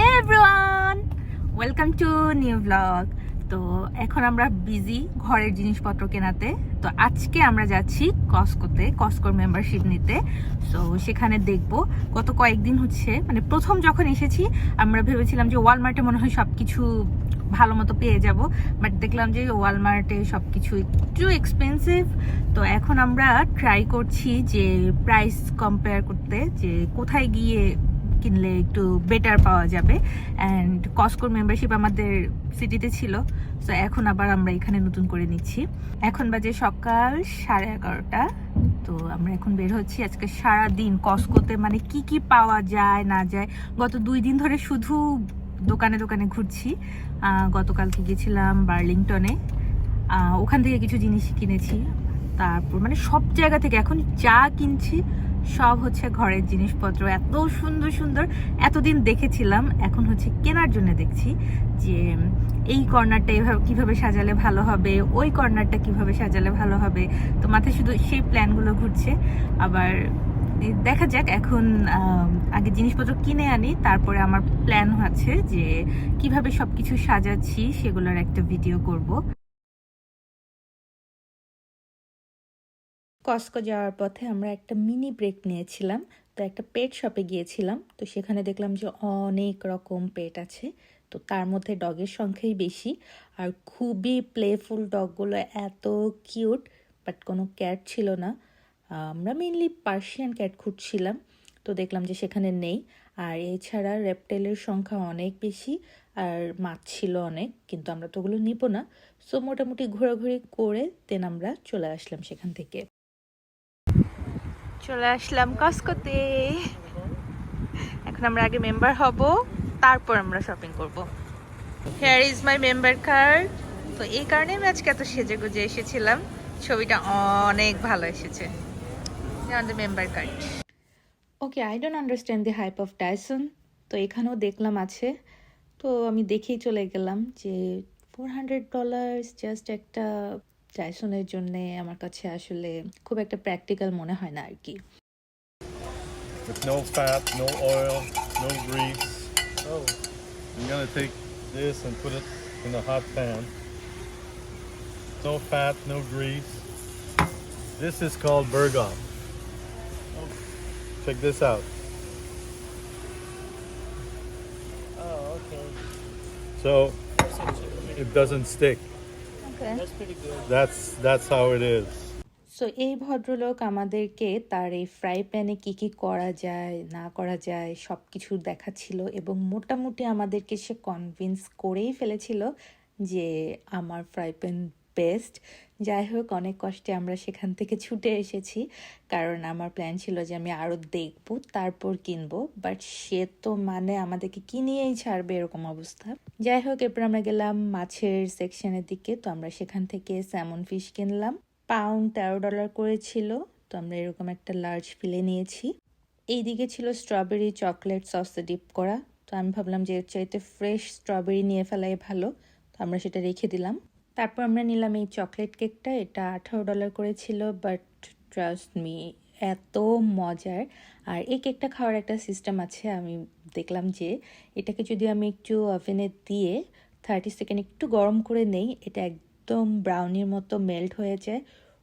Everyone welcome to new blog তো এখন আমরা বিজি ঘরের জিনিসপত্র কেনাতে। তো আজকে আমরা যাচ্ছি কস্কোতে কস্কোর মেম্বারশিপ নিতে। তো সেখানে দেখব গত কয়েকদিন হচ্ছে মানে প্রথম যখন এসেছি, আমরা ভেবেছিলাম যে ওয়ালমার্টে মনে হয় সব কিছু ভালো মতো পেয়ে যাব। বাট দেখলাম যে ওয়ালমার্টে সব কিছু একটু এক্সপেন্সিভ তো এখন আমরা ট্রাই করছি যে প্রাইস কম্পেয়ার করতে, যে কোথায় গিয়ে কিনলে একটু বেটার পাওয়া যাবে। অ্যান্ড কস্কোর মেম্বারশিপ আমাদের সিটিতে ছিল। তো এখন আবার আমরা এখানে নতুন করে নিচ্ছি। এখন বাজে সকাল সাড়ে এগারোটা। তো আমরা এখন বের হচ্ছি আজকে সারা দিন কস্কোতে মানে কি কি পাওয়া যায়, না যায়। গত দুই দিন ধরে শুধু দোকানে দোকানে ঘুরছি। গতকালকে গেছিলাম বার্লিংটনে ওখান থেকে কিছু জিনিস কিনেছি। তারপর মানে সব জায়গা থেকে এখন যা কিনছি সব হচ্ছে ঘরের জিনিসপত্র। এত সুন্দর সুন্দর। এতদিন দেখেছিলাম, এখন হচ্ছে কেনার জন্য দেখছি যে এই কর্নারটা এভাবে কীভাবে সাজালে ভালো হবে, ওই কর্নারটা কীভাবে সাজালে ভালো হবে। তো মাথায় শুধু সেই প্ল্যানগুলো ঘুরছে। আবার দেখা যাক, এখন আগে জিনিসপত্র কিনে আনি, তারপরে আমার প্ল্যান আছে যে কীভাবে সব কিছু সাজাচ্ছি, সেগুলোর একটা ভিডিও করব। কস্কো যাওয়ার পথে আমরা একটা মিনি ব্রেক নিয়েছিলাম। তো একটা পেট শপে গিয়েছিলাম। তো সেখানে দেখলাম যে অনেক রকম পেট আছে। তো তার মধ্যে ডগের সংখ্যাই বেশি। আর খুবই প্লেফুল ডগগুলো এত কিউট বাট কোনো ক্যাট ছিল না। আমরা মেনলি পার্সিয়ান ক্যাট খুঁজছিলাম। তো দেখলাম যে সেখানে নেই। আর এছাড়া রেপটেলের সংখ্যা অনেক বেশি, আর মাছ ছিল অনেক, কিন্তু আমরা তো ওগুলো নিব না। সো মোটামুটি ঘোরাঘুরি করে দেন আমরা চলে আসলাম সেখান থেকে। চলে আসলাম কস্কোতে। এখন আমরা আগে মেম্বার হব, তারপর আমরা শপিং করব। Here is my member card তো এই কারণে আমি আজকে এত সেজে গুজে এসেছিলাম। ছবিটা অনেক ভালো এসেছে। আমাদের member card okay I don't understand the hype of Tyson তো এখানেও দেখলাম আছে। তো আমি দেখেই চলে গেলাম যে ফোর হান্ড্রেড ডলার জাস্ট একটা টাইসনের জন্য আমার কাছে আসলে খুব একটা প্র্যাকটিক্যাল মনে হয় না আর কি with no fat, no oil, no grease. Oh, I'm gonna take this and put it in a hot pan. No fat, no grease. This is called Berghoff. Check this out. Oh, okay. So it doesn't stick. That's that's how it is. So এই ভদ্রলোক আমাদেরকে তার এই fry প্যানে কী কী করা যায় না করা যায় সব কিছু দেখাচ্ছিল এবং মোটামুটি আমাদেরকে সে কনভিন্স করেই ফেলেছিল যে আমার ফ্রাই প্যান বেস্ট যাই হোক, অনেক কষ্টে আমরা সেখান থেকে ছুটে এসেছি। কারণ আমার প্ল্যান ছিল যে আমি আরও দেখব, তারপর কিনবো। বাট সে তো মানে আমাদেরকে কিনিয়েই ছাড়বে এরকম অবস্থা। যাই হোক, এরপর আমরা গেলাম মাছের সেকশনের দিকে। তো আমরা সেখান থেকে স্যামন ফিশ কিনলাম। পাউন্ড তেরো ডলার করেছিল তো আমরা এরকম একটা লার্জ ফিলে নিয়েছি। এইদিকে ছিল স্ট্রবেরি চকলেট সসে ডিপ করা। তো আমি ভাবলাম যে এর চাইতে ফ্রেশ স্ট্রবেরি নিয়ে ফেলাই ভালো। তো আমরা সেটা রেখে দিলাম। তারপর আমরা নিলাম এই চকলেট কেকটা এটা আঠারো ডলার করেছিল বাট ট্রাস্ট মি এত মজার। আর এই কেকটা খাওয়ার একটা সিস্টেম আছে, আমি দেখলাম যে এটাকে যদি আমি একটু ওভেনে দিয়ে থার্টি সেকেন্ড একটু গরম করে নেই, এটা একদম ব্রাউনির মতো মেল্ট হয়ে যায়।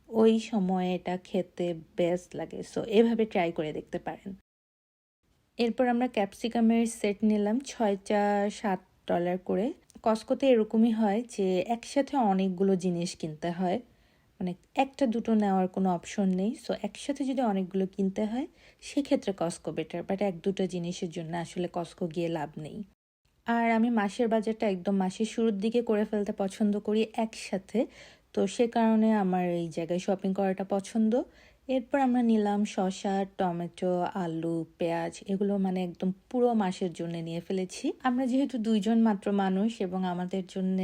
ওই সময়ে এটা খেতে বেস্ট লাগে। সো এভাবে ট্রাই করে দেখতে পারেন। এরপর আমরা ক্যাপসিকামের সেট নিলাম, ছয়টা সাত ডলার করে। কস্কোতে এরকমই হয় যে একসাথে অনেকগুলো জিনিস কিনতে হয়। মানে একটা দুটো নেওয়ার কোনো অপশন নেই। সো একসাথে যদি অনেকগুলো কিনতে হয়, সেক্ষেত্রে কস্কো বেটার বাট এক দুটো জিনিসের জন্য আসলে কস্কো গিয়ে লাভ নেই। আর আমি মাসের বাজারটা একদম মাসের শুরুর দিকে করে ফেলতে পছন্দ করি একসাথে। তো সে কারণে আমার এই জায়গায় শপিং করাটা পছন্দ। এরপর আমরা নিলাম শসা, টমেটো, আলু, পেঁয়াজ, এগুলো মানে একদম পুরো মাসের জন্য নিয়ে ফেলেছি। আমরা যেহেতু দুইজন মাত্র মানুষ এবং আমাদের জন্য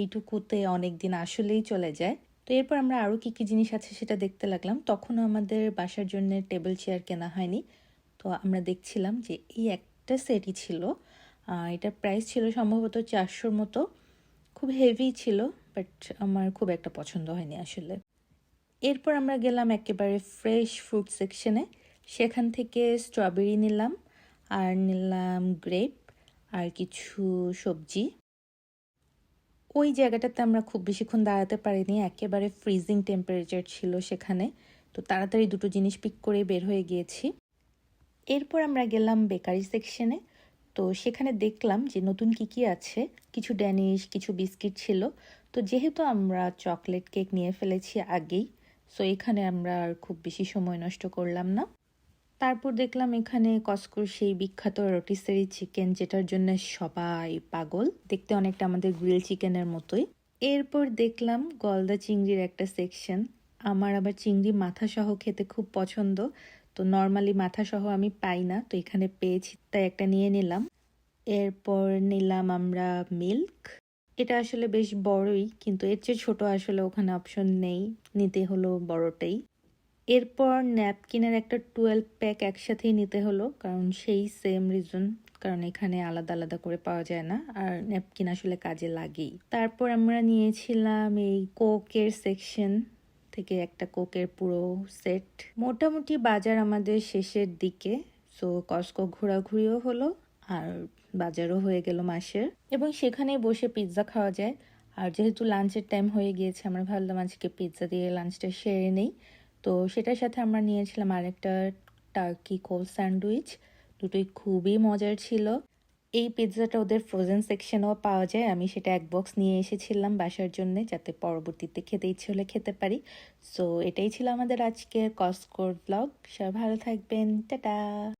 এইটুকুতে অনেক দিন আসলেই চলে যায়, তো এরপর আমরা আরও কী কী জিনিস আছে সেটা দেখতে লাগলাম। তখনও আমাদের বাসার জন্য টেবিল চেয়ার কেনা হয়নি, তো আমরা দেখছিলাম যে এই একটা সেটই ছিল। এটার প্রাইস ছিল সম্ভবত চারশোর মতো, খুব হেভি ছিল, বাট আমার খুব একটা পছন্দ হয়নি আসলে। এরপর আমরা গেলাম একেবারে ফ্রেশ ফ্রুট সেকশনে সেখান থেকে স্ট্রবেরি নিলাম, আর নিলাম গ্রেপ আর কিছু সবজি। ওই জায়গাটাতে আমরা খুব বেশিক্ষণ দাঁড়াতে পারিনি, একেবারে ফ্রিজিং টেম্পারেচার ছিল সেখানে। তো তাড়াতাড়ি দুটো জিনিস পিক করে বের হয়ে গিয়েছি। এরপর আমরা গেলাম বেকারি সেকশনে তো সেখানে দেখলাম যে নতুন কি কি আছে। কিছু ড্যানিশ কিছু বিস্কিট ছিল। তো যেহেতু আমরা চকলেট কেক নিয়ে ফেলেছি আগেই সো এখানে আমরা আর খুব বেশি সময় নষ্ট করলাম না। তারপর দেখলাম এখানে কসকোর সেই বিখ্যাত রোটিসারি চিকেন যেটার জন্য সবাই পাগল। দেখতে অনেকটা আমাদের গ্রিল চিকেনের মতোই। এরপর দেখলাম গলদা চিংড়ির একটা সেকশন। আমার আবার চিংড়ি মাথা সহ খেতে খুব পছন্দ। তো নর্মালি মাথা সহ আমি পাই না, তো এখানে পেয়েছি, তাই একটা নিয়ে নিলাম। এরপর নিলাম আমরা মিল্ক। এটা আসলে বেশ বড়ই, কিন্তু এর চেয়ে ছোট আসলে ওখানে অপশন নেই। নিতে হলো বড়টাই এরপর ন্যাপকিনের একটা টুয়েলভ প্যাক একসাথেই নিতে হলো, কারণ সেই সেম রিজন কারণ এখানে আলাদা আলাদা করে পাওয়া যায় না, আর ন্যাপকিন আসলে কাজে লাগেই। তারপর আমরা নিয়েছিলাম এই কোকের সেকশন থেকে একটা কোকের পুরো সেট মোটামুটি বাজার আমাদের শেষের দিকে সো কস্কো ঘোরাঘুরিও হলো। আর বাজারও হয়ে গেল মাসের। এবং সেখানে বসে পিৎজা খাওয়া যায়। আর যেহেতু লাঞ্চের টাইম হয়ে গিয়েছে, আমরা ভাবলাম আজকে পিৎজা দিয়ে লাঞ্চটা সেরে নেই। তো সেটার সাথে আমরা নিয়েছিলাম আরেকটা টার্কি কোল স্যান্ডউইচ দুটোই খুবই মজার ছিল। এই পিৎজাটা ওদের ফ্রোজেন সেকশনেও পাওয়া যায়। আমি সেটা এক বক্স নিয়ে এসেছিলাম বাসার জন্য, যাতে পরবর্তীতে খেতে ইচ্ছে হলে খেতে পারি। সো এটাই ছিল আমাদের আজকের কসকোর ব্লগ সবাই ভালো থাকবেন। টাটা!